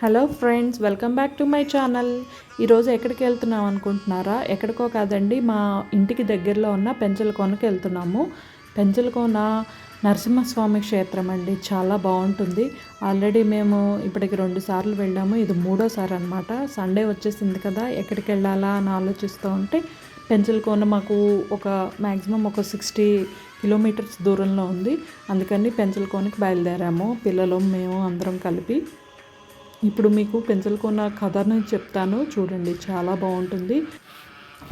Hello friends welcome back to my channel. ఈరోజు ఎక్కడికి వెళ్తున్నాం అనుకుంటున్నారా? ఎక్కడికో కాదండి మా ఇంటికి దగ్గరలో ఉన్న పెంచలకోనకి వెళ్తున్నాము. పెంచలకోన నరసింహస్వామి క్షేత్రం అండి చాలా బాగుంటుంది. ఆల్రెడీ మేము ఇప్పటికి రెండు సార్లు వెళ్ళాము ఇది మూడోసారి అనమాట సండే వచ్చేసింది కదా ఎక్కడికి వెళ్ళాలా అని ఆలోచిస్తూ ఉంటే పెంచలకోన మాకు ఒక మ్యాక్సిమం ఒక సిక్స్టీ కిలోమీటర్స్ దూరంలో ఉంది. అందుకని పెంచలకోనకి బయలుదేరాము. పిల్లలు మేము అందరం కలిపి ఇప్పుడు మీకు పెంచలకోన కథను చెప్తాను. చూడండి చాలా బాగుంటుంది.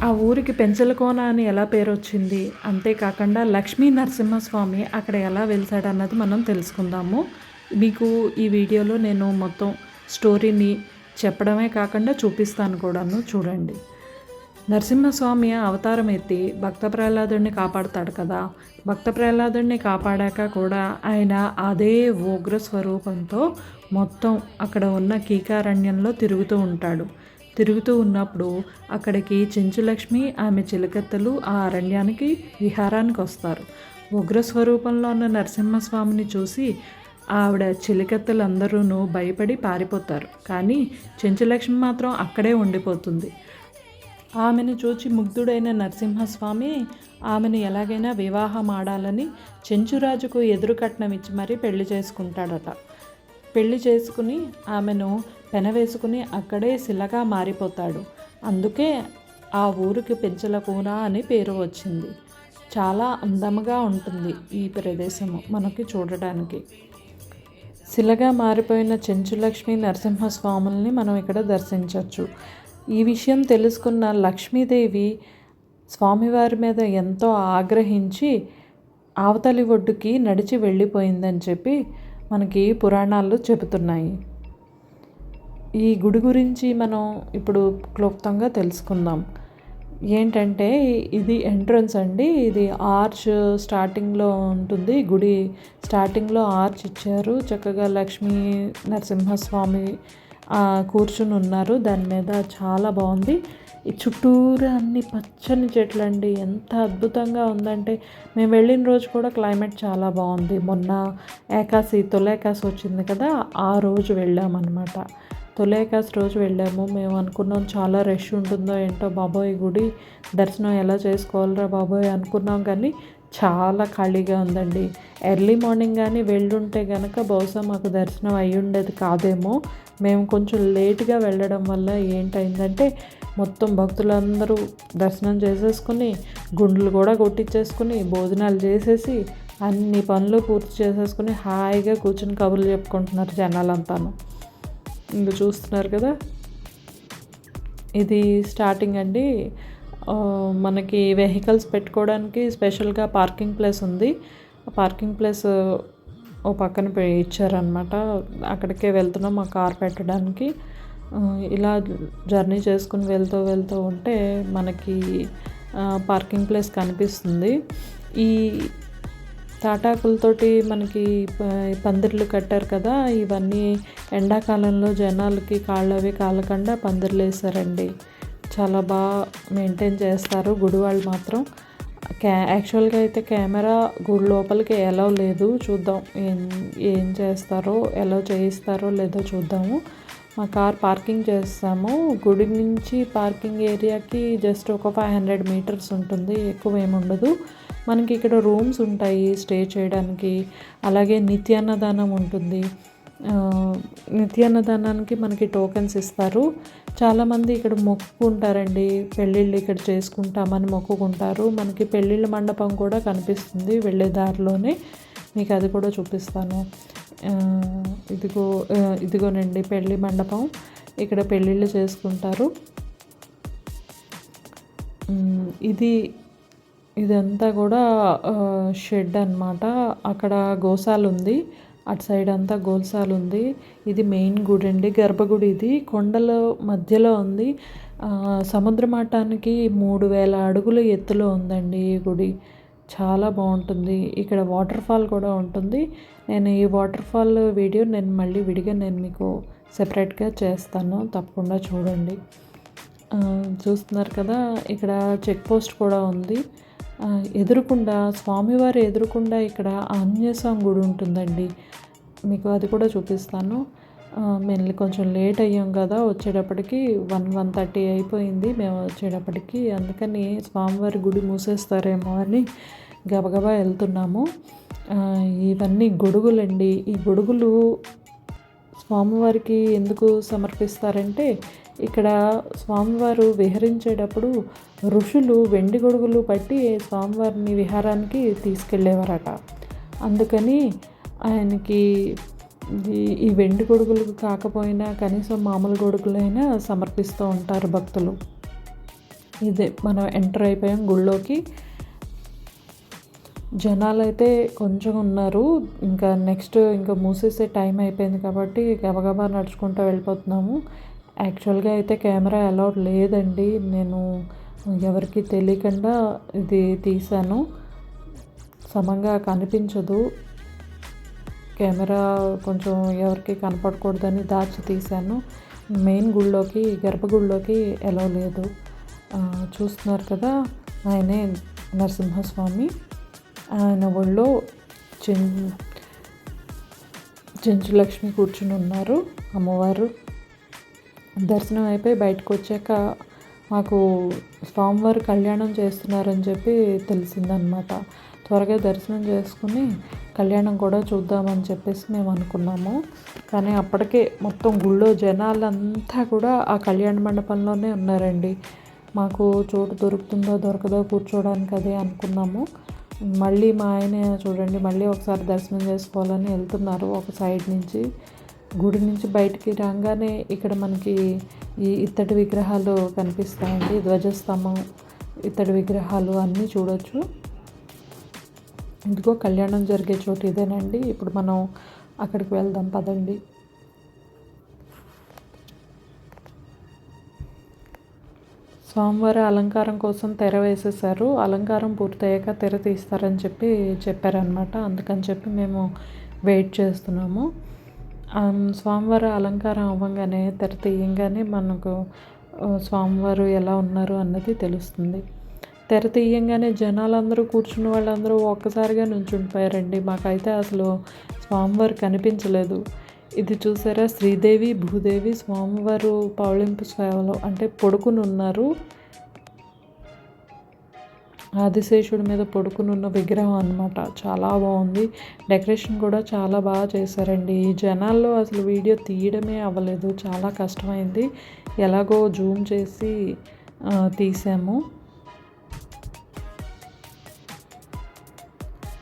ఆ ఊరికి పెంచలకోన అని ఎలా పేరు వచ్చింది అంతేకాకుండా లక్ష్మీ నరసింహస్వామి అక్కడ ఎలా వెలిసాడన్నది మనం తెలుసుకుందాము. మీకు ఈ వీడియోలో నేను మొత్తం స్టోరీని చెప్పడమే కాకుండా చూపిస్తాను కూడాను. చూడండి. నరసింహస్వామి అవతారం ఎత్తి భక్త ప్రహ్లాదుడిని కాపాడుతాడు కదా. భక్త ప్రహ్లాదుడిని కాపాడాక కూడా ఆయన అదే ఉగ్ర స్వరూపంతో మొత్తం అక్కడ ఉన్న కీకారణ్యంలో తిరుగుతూ ఉంటాడు. తిరుగుతూ ఉన్నప్పుడు అక్కడికి చెంచులక్ష్మి ఆమె చిలకత్తలు ఆ అరణ్యానికి విహారానికి వస్తారు. ఉగ్ర స్వరూపంలో ఉన్న నరసింహస్వామిని చూసి ఆవిడ చిలికత్తలందరూ భయపడి పారిపోతారు. కానీ చెంచులక్ష్మి మాత్రం అక్కడే ఉండిపోతుంది. ఆమెను చూచి ముగ్ధుడైన నరసింహస్వామి ఆమెను ఎలాగైనా వివాహం ఆడాలని చెంచురాజుకు ఎదురు కట్నం ఇచ్చి మరీ పెళ్ళి చేసుకుంటాడట. పెళ్ళి చేసుకుని ఆమెను పెనవేసుకుని అక్కడే శిలగా మారిపోతాడు. అందుకే ఆ ఊరికి పెంచల కూర అని పేరు వచ్చింది. చాలా అందముగా ఉంటుంది ఈ ప్రదేశము మనకి చూడడానికి శిలగా మారిపోయిన చెంచులక్ష్మి నరసింహస్వాముల్ని మనం ఇక్కడ దర్శించవచ్చు ఈ విషయం తెలుసుకున్న లక్ష్మీదేవి స్వామివారి మీద ఎంతో ఆగ్రహించి అవతలి ఒడ్డుకి నడిచి వెళ్ళిపోయిందని చెప్పి మనకి పురాణాలు చెబుతున్నాయి. ఈ గుడి గురించి మనం ఇప్పుడు క్లుప్తంగా తెలుసుకుందాం. ఏంటంటే ఇది ఎంట్రన్స్ అండి. ఇది ఆర్చ్ స్టార్టింగ్లో ఉంటుంది. గుడి స్టార్టింగ్లో ఆర్చ్ ఇచ్చారు. చక్కగా లక్ష్మీ నరసింహస్వామి కూర్చుని ఉన్నారు. దాని మీద చాలా బాగుంది. ఈ చుట్టూరు అన్ని పచ్చని చెట్లు అండి ఎంత అద్భుతంగా ఉందంటే మేము వెళ్ళిన రోజు కూడా క్లైమేట్ చాలా బాగుంది. మొన్న ఏకాశి తొలేకాశి వచ్చింది కదా ఆ రోజు వెళ్ళామన్నమాట. తొలేకాశి రోజు వెళ్ళాము. మేము అనుకున్నాం చాలా రష్ ఉంటుందో ఏంటో. బాబోయ్ గుడి దర్శనం ఎలా చేసుకోవాలరా బాబోయ్ అనుకున్నాం కానీ చాలా ఖాళీగా ఉందండి. ఎర్లీ మార్నింగ్ కానీ వెళ్ళుంటే కనుక బహుశా మాకు దర్శనం అయ్యి ఉండేది కాదేమో. మేము కొంచెం లేట్గా వెళ్ళడం వల్ల ఏంటైందంటే మొత్తం భక్తులందరూ దర్శనం చేసేసుకుని గుండ్లు కూడా కొట్టించేసుకుని భోజనాలు చేసేసి అన్ని పనులు పూర్తి చేసేసుకుని హాయిగా కూర్చుని కబుర్లు చెప్పుకుంటున్నారు జనాలంతాను. ఇంక చూస్తున్నారు కదా? ఇది స్టార్టింగ్ అండి. మనకి వెహికల్స్ పెట్టుకోవడానికి స్పెషల్గా పార్కింగ్ ప్లేస్ ఉంది. పార్కింగ్ ప్లేస్ ఓ పక్కన ఇచ్చారనమాట అక్కడికే వెళ్తున్నాం మా కార్ పెట్టడానికి. ఇలా జర్నీ చేసుకుని వెళ్తూ వెళ్తూ ఉంటే మనకి పార్కింగ్ ప్లేస్ కనిపిస్తుంది. ఈ తాటాకులతోటి మనకి పందిర్లు కట్టారు కదా ఇవన్నీ ఎండాకాలంలో జనాలకి కాళ్ళవి కాలకుండా పందిర్లు వేసారండి చాలా బాగా మెయింటైన్ చేస్తారు. గుడి వాళ్ళు మాత్రం. క్యా యాక్చువల్గా అయితే కెమెరా గుడి లోపలికి ఎలా లేదు చూద్దాం. ఏం ఏం చేస్తారో ఎలా చేయిస్తారో లేదో చూద్దాము. మా కార్ పార్కింగ్ చేస్తాము. గుడి నుంచి పార్కింగ్ ఏరియాకి జస్ట్ ఒక ఫైవ్ హండ్రెడ్ మీటర్స్ ఉంటుంది. ఎక్కువ ఏముండదు మనకి ఇక్కడ రూమ్స్ ఉంటాయి స్టే చేయడానికి. అలాగే నిత్యాన్నదానం ఉంటుంది. నిత్యాన్నదానానికి మనకి టోకెన్స్ ఇస్తారు. చాలామంది ఇక్కడ మొక్కుకుంటారండి. పెళ్ళిళ్ళు ఇక్కడ చేసుకుంటామని మొక్కుకుంటారు. మనకి పెళ్ళిళ్ళ మండపం కూడా కనిపిస్తుంది వెళ్ళే దారిలోనే. మీకు అది కూడా చూపిస్తాను. ఇదిగో ఇదిగోనండి పెళ్ళి మండపం. ఇక్కడ పెళ్ళిళ్ళు చేసుకుంటారు. ఇది ఇదంతా కూడా షెడ్ అనమాట అక్కడ గోశాల ఉంది. అటు సైడ్ అంతా గోల్సాలు ఉంది. ఇది మెయిన్ గుడి అండి. గర్భగుడి ఇది. కొండల మధ్యలో ఉంది. సముద్ర మఠానికి మూడు వేల అడుగుల ఎత్తులో ఉందండి ఈ గుడి. చాలా బాగుంటుంది. ఇక్కడ వాటర్ ఫాల్ కూడా ఉంటుంది. నేను ఈ వాటర్ ఫాల్ వీడియో నేను మళ్ళీ విడిగా నేను మీకు సెపరేట్గా చేస్తాను. తప్పకుండా చూడండి. చూస్తున్నారు కదా ఇక్కడ చెక్ పోస్ట్ కూడా ఉంది. ఎదురుకుండా స్వామివారి ఎదురుకుండా ఇక్కడ ఆంజనేయస్వామి గుడి ఉంటుందండి. మీకు అది కూడా చూపిస్తాను. మేము కొంచెం లేట్ అయ్యాం కదా వచ్చేటప్పటికి వన్ వన్ థర్టీ అయిపోయింది. మేము వచ్చేటప్పటికి అందుకని స్వామివారి గుడి మూసేస్తారేమో అని గబగబా వెళ్తున్నాము. ఇవన్నీ గొడుగులండి. ఈ గొడుగులు స్వామివారికి ఎందుకు సమర్పిస్తారంటే ఇక్కడ స్వామివారు విహరించేటప్పుడు ఋషులు వెండి గొడుగులు పట్టి స్వామివారిని విహారానికి తీసుకెళ్ళేవారట. అందుకని ఆయనకి ఈ వెండి గొడుగులు కాకపోయినా కనీసం మామూలు గొడుగులైనా సమర్పిస్తూ ఉంటారు భక్తులు. ఇదే మనం ఎంటర్ అయిపోయాం గుళ్ళోకి. జనాలు అయితే కొంచెం ఉన్నారు. ఇంకా నెక్స్ట్ ఇంకా మూసేసే టైం అయిపోయింది కాబట్టి గబగబా నడుచుకుంటూ వెళ్ళిపోతున్నాము. యాక్చువల్గా అయితే కెమెరా అలౌడ్ లేదండి. నేను ఎవరికి తెలియకుండా ఇది తీశాను. సమంగా కనిపించదు. కెమెరా కొంచెం ఎవరికి కనపడకూడదని దాచి తీశాను. మెయిన్ గుళ్ళోకి గర్భగుళ్ళోకి ఎలా లేదు. చూస్తున్నారు కదా ఆయనే నరసింహస్వామి. ఆయన ఒళ్ళో చెం చెంచులక్ష్మి కూర్చుని ఉన్నారు అమ్మవారు. దర్శనం అయిపోయి బయటకు వచ్చాక మాకు స్వామివారు కళ్యాణం చేస్తున్నారని చెప్పి తెలిసిందనమాట. త్వరగా దర్శనం చేసుకుని కళ్యాణం కూడా చూద్దామని చెప్పేసి మేము అనుకున్నాము. కానీ అప్పటికే మొత్తం గుళ్ళో జనాలంతా కూడా ఆ కళ్యాణ మండపంలోనే ఉన్నారండి. మాకు చోటు దొరుకుతుందో దొరకదో కూర్చోవడానికి అదే అనుకున్నాము. మళ్ళీ మా ఆయన చూడండి మళ్ళీ ఒకసారి దర్శనం చేసుకోవాలని వెళ్తున్నారు ఒక సైడ్ నుంచి. గుడి నుంచి బయటికి రాగానే ఇక్కడ మనకి ఈ ఇత్తడి విగ్రహాలు కనిపిస్తాయండి ధ్వజస్తంభం ఇత్తడి విగ్రహాలు అన్నీ చూడొచ్చు. ఇదిగో కళ్యాణం జరిగే చోటు ఇదేనండి. ఇప్పుడు మనం అక్కడికి వెళ్దాం పదండి. స్వామివారి అలంకారం కోసం తెర వేసేసారు అలంకారం పూర్తయ్యాక తెర తీస్తారని చెప్పి చెప్పారనమాట అందుకని చెప్పి మేము వెయిట్ చేస్తున్నాము. స్వామివారి అలంకారం అవ్వగానే తెర తీయంగానే మనకు స్వామివారు ఎలా ఉన్నారు అన్నది తెలుస్తుంది. తెర తీయంగానే జనాలందరూ కూర్చున్న వాళ్ళందరూ ఒక్కసారిగా నుంచుండిపోయారండి. మాకైతే అసలు స్వామివారు కనిపించలేదు. ఇది చూసారా? శ్రీదేవి భూదేవి స్వామివారు పౌళింపు సేవలో అంటే పడుకుని ఉన్నారు ఆదిశేషుడి మీద పడుకునున్న విగ్రహం అనమాట చాలా బాగుంది. డెకరేషన్ కూడా చాలా బాగా చేశారండి. ఈ జనాల్లో అసలు వీడియో తీయడమే అవ్వలేదు. చాలా కష్టమైంది. ఎలాగో జూమ్ చేసి తీసాము.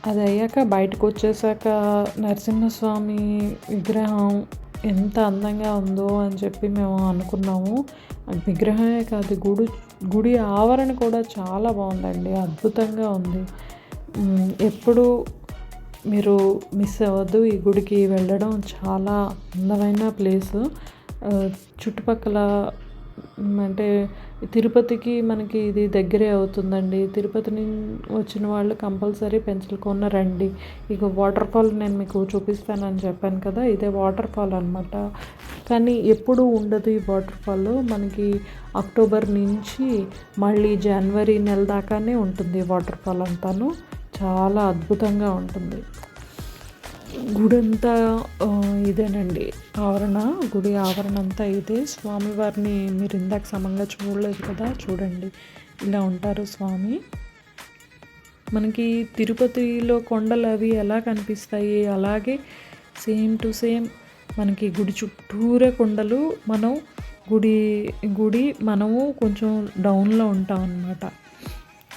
అది అయ్యాక బయటకు వచ్చేసాక నరసింహస్వామి విగ్రహం ఎంత అందంగా ఉందో అని చెప్పి మేము అనుకున్నాము. విగ్రహమే కాదు గుడి గుడి ఆవరణ కూడా చాలా బాగుందండి అద్భుతంగా ఉంది. ఎప్పుడు మీరు మిస్ అవ్వద్దు ఈ గుడికి వెళ్ళడం చాలా అందమైన ప్లేసు. చుట్టుపక్కల అంటే తిరుపతికి మనకి ఇది దగ్గరే అవుతుందండి. తిరుపతి వచ్చిన వాళ్ళు కంపల్సరీ పెంచలకొన్న రండి. ఇక వాటర్ ఫాల్ నేను మీకు చూపిస్తానని చెప్పాను కదా ఇదే వాటర్ ఫాల్ అనమాట కానీ ఎప్పుడూ ఉండదు ఈ వాటర్ ఫాల్. మనకి అక్టోబర్ నుంచి మళ్ళీ జనవరి నెల దాకానే ఉంటుంది వాటర్ ఫాల్ అంతాను. చాలా అద్భుతంగా ఉంటుంది. గుడి అంతా ఇదేనండి. ఆవరణ గుడి ఆవరణ అంతా ఇదే. స్వామివారిని మీరు ఇందాక సమంగా చూడలేదు కదా చూడండి. ఇలా ఉంటారు స్వామి. మనకి తిరుపతిలో కొండలు అవి ఎలా కనిపిస్తాయి? అలాగే సేమ్ టు సేమ్ మనకి గుడి చుట్టూరే కొండలు. మనం గుడి గుడి మనము కొంచెం డౌన్లో ఉంటాం అన్నమాట.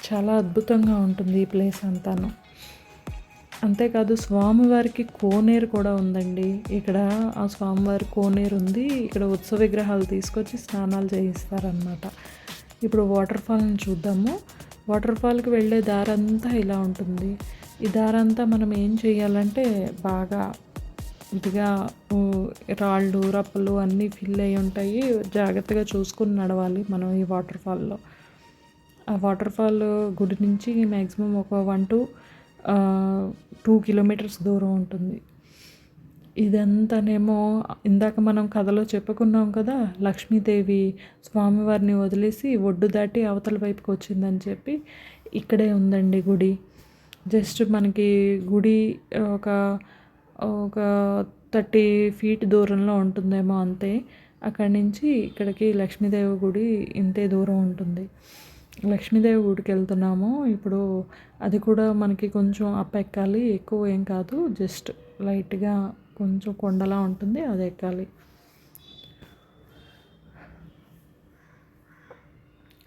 చాలా అద్భుతంగా ఉంటుంది ఈ ప్లేస్ అంతాను. అంతేకాదు స్వామివారికి కోనేరు కూడా ఉందండి. ఇక్కడ ఆ స్వామివారి కోనేరు ఉంది. ఇక్కడ ఉత్సవ విగ్రహాలు తీసుకొచ్చి స్నానాలు చేయిస్తారనమాట ఇప్పుడు వాటర్ ఫాల్ని చూద్దాము. వాటర్ ఫాల్కి వెళ్ళే దారంతా ఇలా ఉంటుంది. ఈ దారంతా మనం ఏం చేయాలంటే బాగా ఇదిగా రాళ్ళు రప్పలు అన్నీ ఫిల్ అయి ఉంటాయి. జాగ్రత్తగా చూసుకుని నడవాలి మనం ఈ వాటర్ ఫాల్లో. ఆ వాటర్ ఫాల్ గుడి నుంచి మ్యాక్సిమం ఒక వన్ టూ టూ కిలోమీటర్స్ దూరం ఉంటుంది. ఇదంతానేమో ఇందాక మనం కథలో చెప్పుకున్నాం కదా లక్ష్మీదేవి స్వామివారిని వదిలేసి ఒడ్డు దాటి అవతల వైపుకి వచ్చిందని చెప్పి ఇక్కడే ఉందండి గుడి. జస్ట్ మనకి గుడి ఒక ఒక థర్టీ ఫీట్ దూరంలో ఉంటుందేమో అంతే. అక్కడి నుంచి ఇక్కడికి లక్ష్మీదేవి గుడి ఇంతే దూరం ఉంటుంది. లక్ష్మీదేవి గుడికి వెళ్తున్నాము. ఇప్పుడు అది కూడా మనకి కొంచెం అప్ ఎక్కాలి ఎక్కువ ఏం కాదు. జస్ట్ లైట్గా కొంచెం కొండలా ఉంటుంది. అది ఎక్కాలి.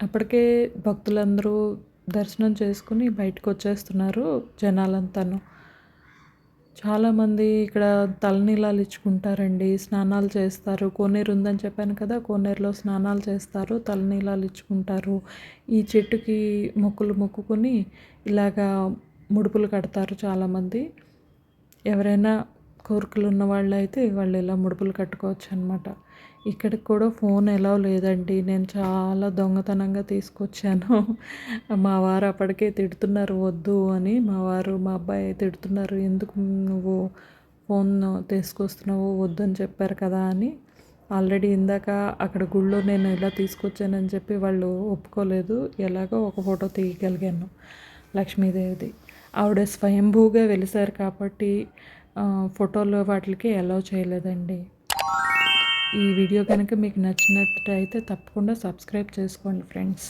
అప్పటికే భక్తులందరూ దర్శనం చేసుకుని బయటకు వచ్చేస్తున్నారు జనాలంతాను. చాలామంది ఇక్కడ తలనీలాలు ఇచ్చుకుంటారండి. స్నానాలు చేస్తారు. కోనేరు ఉందని చెప్పాను కదా కోనేరులో స్నానాలు చేస్తారు. తలనీలాలు ఇచ్చుకుంటారు. ఈ చెట్టుకి మొక్కులు మొక్కుకొని ఇలాగా ముడుపులు కడతారు చాలామంది. ఎవరైనా కోరికలు ఉన్న వాళ్ళు అయితే వాళ్ళు ఇలా ముడుపులు కట్టుకోవచ్చు అనమాట ఇక్కడికి కూడా ఫోన్ ఎలా లేదండి. నేను చాలా దొంగతనంగా తీసుకొచ్చాను. మా వారు అప్పటికే తిడుతున్నారు వద్దు అని. మా వారు మా అబ్బాయి తిడుతున్నారు ఎందుకు నువ్వు ఫోన్ తీసుకొస్తున్నావు వద్దు అని చెప్పారు కదా అని. ఆల్రెడీ ఇందాక అక్కడ గుళ్ళో నేను ఇలా తీసుకొచ్చానని చెప్పి వాళ్ళు ఒప్పుకోలేదు. ఎలాగో ఒక ఫోటో తీయగలిగాను లక్ష్మీదేవిది. ఆవిడ స్వయంభూగా వెలిసారు కాబట్టి ఫోటోలు వాటికి అలౌ చేయలేదండి. ఈ వీడియో కనుక మీకు నచ్చినట్టయితే తప్పకుండా సబ్స్క్రైబ్ చేసుకోండి ఫ్రెండ్స్